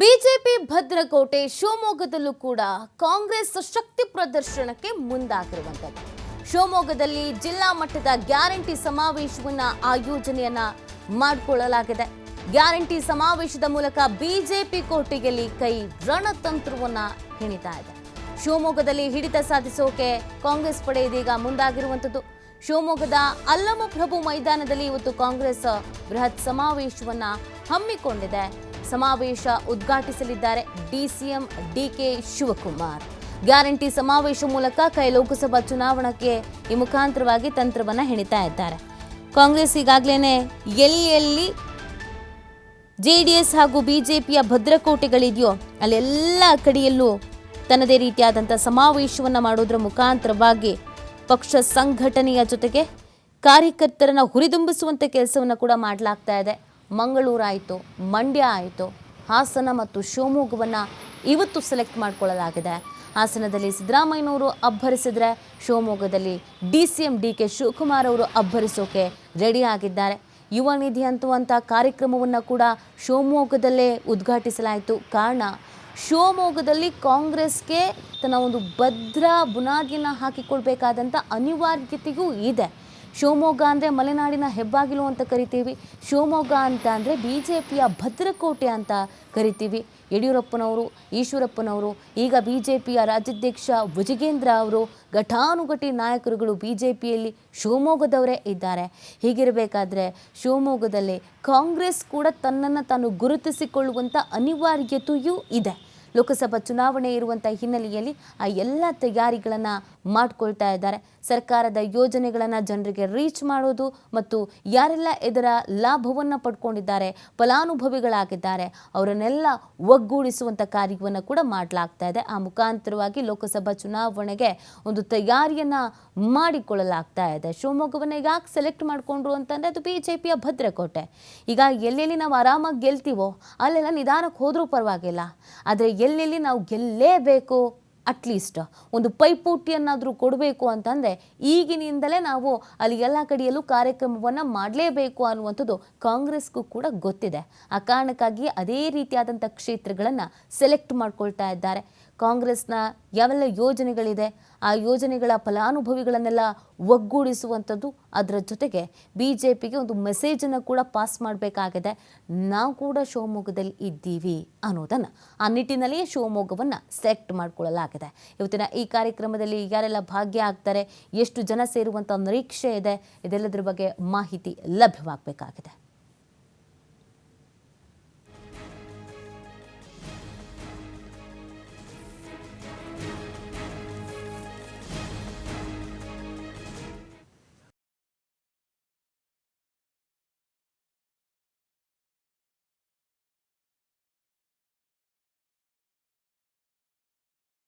BJP ಭದ್ರಕೋಟೆ ಶಿವಮೊಗ್ಗದಲ್ಲೂ ಕೂಡ ಕಾಂಗ್ರೆಸ್ ಶಕ್ತಿ ಪ್ರದರ್ಶನಕ್ಕೆ ಮುಂದಾಗಿರುವಂಥದ್ದು. ಶಿವಮೊಗ್ಗದಲ್ಲಿ ಜಿಲ್ಲಾ ಮಟ್ಟದ ಗ್ಯಾರಂಟಿ ಸಮಾವೇಶವನ್ನ ಆಯೋಜನೆಯನ್ನ ಮಾಡಿಕೊಳ್ಳಲಾಗಿದೆ. ಗ್ಯಾರಂಟಿ ಸಮಾವೇಶದ ಮೂಲಕ ಬಿಜೆಪಿ ಕೋಟೆಯಲ್ಲಿ ಕೈ ರಣತಂತ್ರವನ್ನ ಹೆಣಿತಾ ಇದೆ. ಶಿವಮೊಗ್ಗದಲ್ಲಿ ಹಿಡಿತ ಸಾಧಿಸೋಕೆ ಕಾಂಗ್ರೆಸ್ ಪಡೆ ಇದೀಗ ಮುಂದಾಗಿರುವಂಥದ್ದು. ಶಿವಮೊಗ್ಗದ ಅಲ್ಲಮಪ್ರಭು ಮೈದಾನದಲ್ಲಿ ಇವತ್ತು ಕಾಂಗ್ರೆಸ್ ಬೃಹತ್ ಸಮಾವೇಶವನ್ನ ಹಮ್ಮಿಕೊಂಡಿದೆ. ಸಮಾವೇಶ ಉದ್ಘಾಟಿಸಲಿದ್ದಾರೆ. DCM DK Shivakumar. ಗ್ಯಾರಂಟಿ ಸಮಾವೇಶ ಮೂಲಕ ಕೈ ಲೋಕಸಭಾ ಚುನಾವಣೆಗೆ ಈ ಮುಖಾಂತರವಾಗಿ ತಂತ್ರವನ್ನು ಹೆಣಿತಾ ಇದ್ದಾರೆ. ಕಾಂಗ್ರೆಸ್ ಈಗಾಗಲೇ ಎಲ್ಲಿ ಎಲ್ಲಿ ಜೆಡಿಎಸ್ ಹಾಗೂ ಬಿಜೆಪಿಯ ಭದ್ರಕೋಟೆಗಳಿದೆಯೋ ಅಲ್ಲೆಲ್ಲ ಕಡೆಯಲ್ಲೂ ತನ್ನದೇ ರೀತಿಯಾದಂಥ ಸಮಾವೇಶವನ್ನು ಮಾಡೋದ್ರ ಮುಖಾಂತರವಾಗಿ ಪಕ್ಷ ಸಂಘಟನೆಯ ಜೊತೆಗೆ ಕಾರ್ಯಕರ್ತರನ್ನು ಹುರಿದುಂಬಿಸುವಂಥ ಕೆಲಸವನ್ನು ಕೂಡ ಮಾಡಲಾಗ್ತಾ ಇದೆ. ಮಂಗಳೂರಾಯಿತು, ಮಂಡ್ಯ ಆಯಿತು, ಹಾಸನ ಮತ್ತು ಶಿವಮೊಗ್ಗವನ್ನು ಇವತ್ತು ಸೆಲೆಕ್ಟ್ ಮಾಡಿಕೊಳ್ಳಲಾಗಿದೆ. ಹಾಸನದಲ್ಲಿ ಸಿದ್ದರಾಮಯ್ಯನವರು ಅಬ್ಬರಿಸಿದರೆ ಶಿವಮೊಗ್ಗದಲ್ಲಿ D C M D K Shivakumar ಅವರು ಅಬ್ಬರಿಸೋಕೆ ರೆಡಿ ಆಗಿದ್ದಾರೆ. ಯುವ ನಿಧಿ ಅಂತುವಂಥ ಕಾರ್ಯಕ್ರಮವನ್ನು ಕೂಡ ಶಿವಮೊಗ್ಗದಲ್ಲೇ ಉದ್ಘಾಟಿಸಲಾಯಿತು. ಕಾರಣ ಶಿವಮೊಗ್ಗದಲ್ಲಿ ಕಾಂಗ್ರೆಸ್ಗೆ ತನ್ನ ಒಂದು ಭದ್ರ ಬುನಾದಿಯನ್ನು ಹಾಕಿಕೊಳ್ಬೇಕಾದಂಥ ಅನಿವಾರ್ಯತೆಯೂ ಇದೆ. ಶಿವಮೊಗ್ಗ ಅಂದರೆ ಮಲೆನಾಡಿನ ಹೆಬ್ಬಾಗಿಲು ಅಂತ ಕರಿತೀವಿ. ಶಿವಮೊಗ್ಗ ಅಂತ ಅಂದರೆ ಬಿ ಜೆ ಪಿಯ ಭದ್ರಕೋಟೆ ಅಂತ ಕರಿತೀವಿ. ಯಡಿಯೂರಪ್ಪನವರು, ಈಶ್ವರಪ್ಪನವರು, ಈಗ ಬಿ ಜೆ ಪಿಯ ರಾಜ್ಯಾಧ್ಯಕ್ಷ ಭುಜಗೇಂದ್ರ ಅವರು ಘಟಾನುಘಟಿ ನಾಯಕರುಗಳು ಬಿ ಜೆ ಪಿಯಲ್ಲಿ ಶಿವಮೊಗ್ಗದವರೇ ಇದ್ದಾರೆ. ಹೀಗಿರಬೇಕಾದ್ರೆ ಶಿವಮೊಗ್ಗದಲ್ಲಿ ಕಾಂಗ್ರೆಸ್ ಕೂಡ ತನ್ನನ್ನು ತಾನು ಗುರುತಿಸಿಕೊಳ್ಳುವಂಥ ಅನಿವಾರ್ಯತೆಯೂ ಇದೆ. ಲೋಕಸಭಾ ಚುನಾವಣೆ ಇರುವಂಥ ಹಿನ್ನೆಲೆಯಲ್ಲಿ ಆ ಎಲ್ಲ ತಯಾರಿಗಳನ್ನು ಮಾಡ್ಕೊಳ್ತಾ ಇದ್ದಾರೆ. ಸರ್ಕಾರದ ಯೋಜನೆಗಳನ್ನು ಜನರಿಗೆ ರೀಚ್ ಮಾಡೋದು ಮತ್ತು ಯಾರೆಲ್ಲ ಇದರ ಲಾಭವನ್ನು ಪಡ್ಕೊಂಡಿದ್ದಾರೆ, ಫಲಾನುಭವಿಗಳಾಗಿದ್ದಾರೆ, ಅವರನ್ನೆಲ್ಲ ಒಗ್ಗೂಡಿಸುವಂಥ ಕಾರ್ಯವನ್ನು ಕೂಡ ಮಾಡಲಾಗ್ತಾ ಇದೆ. ಆ ಮುಖಾಂತರವಾಗಿ ಲೋಕಸಭಾ ಚುನಾವಣೆಗೆ ಒಂದು ತಯಾರಿಯನ್ನು ಮಾಡಿಕೊಳ್ಳಲಾಗ್ತಾ ಇದೆ. ಶಿವಮೊಗ್ಗವನ್ನು ಯಾಕೆ ಸೆಲೆಕ್ಟ್ ಮಾಡಿಕೊಂಡ್ರು ಅಂತಂದರೆ ಅದು ಬಿ ಜೆ ಪಿಯ ಭದ್ರಕೋಟೆ. ಈಗ ಎಲ್ಲೆಲ್ಲಿ ನಾವು ಆರಾಮಾಗಿ ಗೆಲ್ತೀವೋ, ಅಲ್ಲೆಲ್ಲ ನಿಧಾನಕ್ಕೆ ಹೋದರೂ ಪರವಾಗಿಲ್ಲ. ಆದರೆ ಎಲ್ಲೆಲ್ಲಿ ನಾವು ಗೆಲ್ಲೇಬೇಕು ಅಟ್ಲೀಸ್ಟ್ ಒಂದು ಪೈಪೋಟಿಯನ್ನಾದರೂ ಕೊಡಬೇಕು ಅಂತಂದರೆ ಈಗಿನಿಂದಲೇ ನಾವು ಅಲ್ಲಿ ಎಲ್ಲ ಕಡೆಯಲ್ಲೂ ಕಾರ್ಯಕ್ರಮವನ್ನು ಮಾಡಲೇಬೇಕು ಅನ್ನುವಂಥದ್ದು ಕಾಂಗ್ರೆಸ್ಗೂ ಕೂಡ ಗೊತ್ತಿದೆ. ಆ ಕಾರಣಕ್ಕಾಗಿ ಅದೇ ರೀತಿಯಾದಂಥ ಕ್ಷೇತ್ರಗಳನ್ನು ಸೆಲೆಕ್ಟ್ ಮಾಡ್ಕೊಳ್ತಾ ಇದ್ದಾರೆ. ಕಾಂಗ್ರೆಸ್ನ ಯಾವೆಲ್ಲ ಯೋಜನೆಗಳಿದೆ, ಆ ಯೋಜನೆಗಳ ಫಲಾನುಭವಿಗಳನ್ನೆಲ್ಲ ಒಗ್ಗೂಡಿಸುವಂಥದ್ದು ಅದರ ಜೊತೆಗೆ ಬಿ ಜೆ ಪಿಗೆ ಒಂದು ಮೆಸೇಜನ್ನು ಕೂಡ ಪಾಸ್ ಮಾಡಬೇಕಾಗಿದೆ. ನಾವು ಕೂಡ ಶಿವಮೊಗ್ಗದಲ್ಲಿ ಇದ್ದೀವಿ ಅನ್ನೋದನ್ನು, ಆ ನಿಟ್ಟಿನಲ್ಲಿಯೇ ಶಿವಮೊಗ್ಗವನ್ನು ಸೆಲೆಕ್ಟ್ ಮಾಡಿಕೊಳ್ಳಲಾಗಿದೆ. ಇವತ್ತಿನ ಈ ಕಾರ್ಯಕ್ರಮದಲ್ಲಿ ಯಾರೆಲ್ಲ ಭಾಗ್ಯ ಆಗ್ತಾರೆ, ಎಷ್ಟು ಜನ ಸೇರುವಂಥ ನಿರೀಕ್ಷೆ ಇದೆ, ಇದೆಲ್ಲದರ ಬಗ್ಗೆ ಮಾಹಿತಿ ಲಭ್ಯವಾಗಬೇಕಾಗಿದೆ.